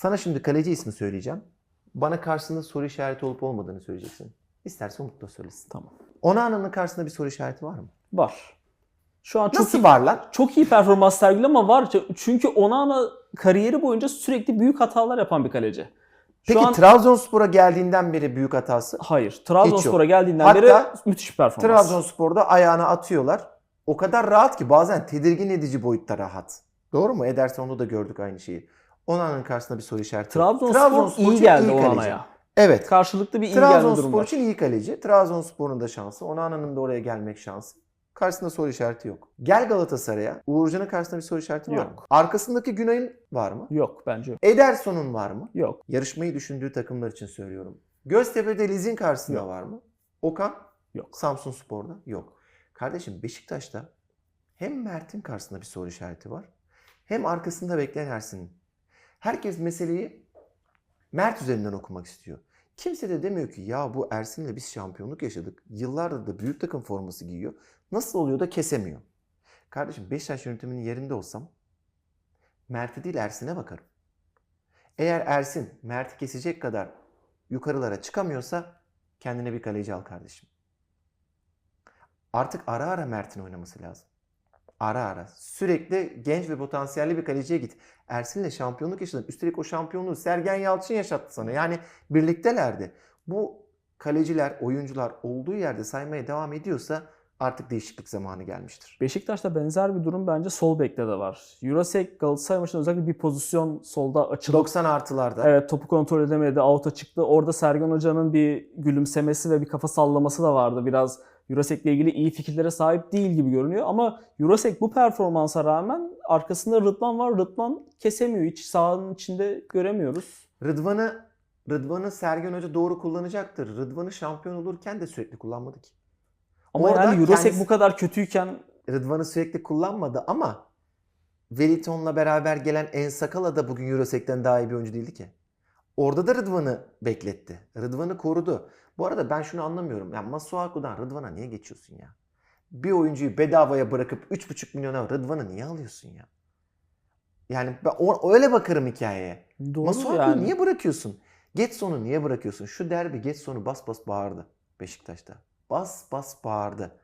Sana şimdi kaleci ismi söyleyeceğim. Bana karşısında soru işareti olup olmadığını söyleyeceksin. İsterse Umut da söylesin. Tamam. Onana'nın karşısında bir soru işareti var mı? Var. Şu an çok Nasıl iyi, var lan? çok iyi performans sergili ama var. Çünkü Onana kariyeri boyunca sürekli büyük hatalar yapan bir kaleci. Şu Peki an Trabzonspor'a geldiğinden beri büyük hatası. hayır. Trabzonspor'a geldiğinden Hatta beri müthiş bir performans. Trabzonspor'da ayağına atıyorlar. O kadar rahat ki bazen tedirgin edici boyutta rahat. Doğru mu? Ederson'da da gördük aynı şeyi. Onana'nın karşısında bir soru işareti. Trabzonspor, Trabzonspor iyi geldi iyi. Onana'ya. Evet. Karşılıklı bir iyi Trabzonspor var. için iyi kaleci. Trabzonspor'un da şansı. Onana'nın da oraya gelmek şansı. Karşısında soru işareti yok. Gel Galatasaray'a. Uğurcan'ın karşısında bir soru işareti var Yok. mı? Arkasındaki Günay'ın var mı? Yok bence yok. Ederson'un var mı? Yok. Yarışmayı düşündüğü takımlar için söylüyorum. Göztepe'de Liz'in karşısında Yok. var mı? Okan? Yok. Samsun Spor'da? Yok. Kardeşim Beşiktaş'ta hem Mert'in karşısında bir soru işareti var. Hem arkasında bekleyen Ersin'in. Herkes meseleyi Mert üzerinden okumak istiyor. Kimse de demiyor ki ya bu Ersin'le biz şampiyonluk yaşadık. Yıllardır da büyük takım forması giyiyor. Nasıl oluyor da kesemiyor. Kardeşim Beşiktaş yönetiminin yerinde olsam Mert'e değil Ersin'e bakarım. Eğer Ersin Mert'i kesecek kadar yukarılara çıkamıyorsa kendine bir kaleci al kardeşim. Artık ara ara Mert'in oynaması lazım. Ara ara. Sürekli genç ve potansiyelli bir kaleciye git. Ersin'le şampiyonluk yaşadın. Üstelik o şampiyonluğu Sergen Yalçın yaşattı sana. Yani birliktelerdi. Bu kaleciler, oyuncular olduğu yerde saymaya devam ediyorsa artık değişiklik zamanı gelmiştir. Beşiktaş'ta benzer bir durum bence sol bekte de var. Eurosek Galatasaray maçında özellikle bir pozisyon solda açılıp 90 artılarda. Evet topu kontrol edemedi. Out'a çıktı. Orada Sergen Hoca'nın bir gülümsemesi ve bir kafa sallaması da vardı. Biraz Eurosek'le ilgili iyi fikirlere sahip değil gibi görünüyor. Ama Eurosek bu performansa rağmen arkasında Rıdvan var. Rıdvan kesemiyor. Hiç sahanın içinde göremiyoruz. Rıdvan'ı Rıdvan'ı Sergen Hoca doğru kullanacaktır. Rıdvan'ı şampiyon olurken de sürekli kullanmadı ki. Ama Orada yani Eurosek kendisi- bu kadar kötüyken Rıdvan'ı sürekli kullanmadı ama Wellington'la beraber gelen Ensakala da bugün Eurosek'ten daha iyi bir oyuncu değildi ki. Orada da Rıdvan'ı bekletti. Rıdvan'ı korudu. Bu arada ben şunu anlamıyorum. Ya Masuaku'dan Rıdvan'a niye geçiyorsun ya? Bir oyuncuyu bedavaya bırakıp 3,5 milyona Rıdvan'ı niye alıyorsun ya? Yani ben o- öyle bakarım hikayeye. doğru Masuaku'yu yani. niye bırakıyorsun? Getson'u niye bırakıyorsun? Şu derbi Getson'u bas bas bağırdı Beşiktaş'ta. Bas bas bağırdı.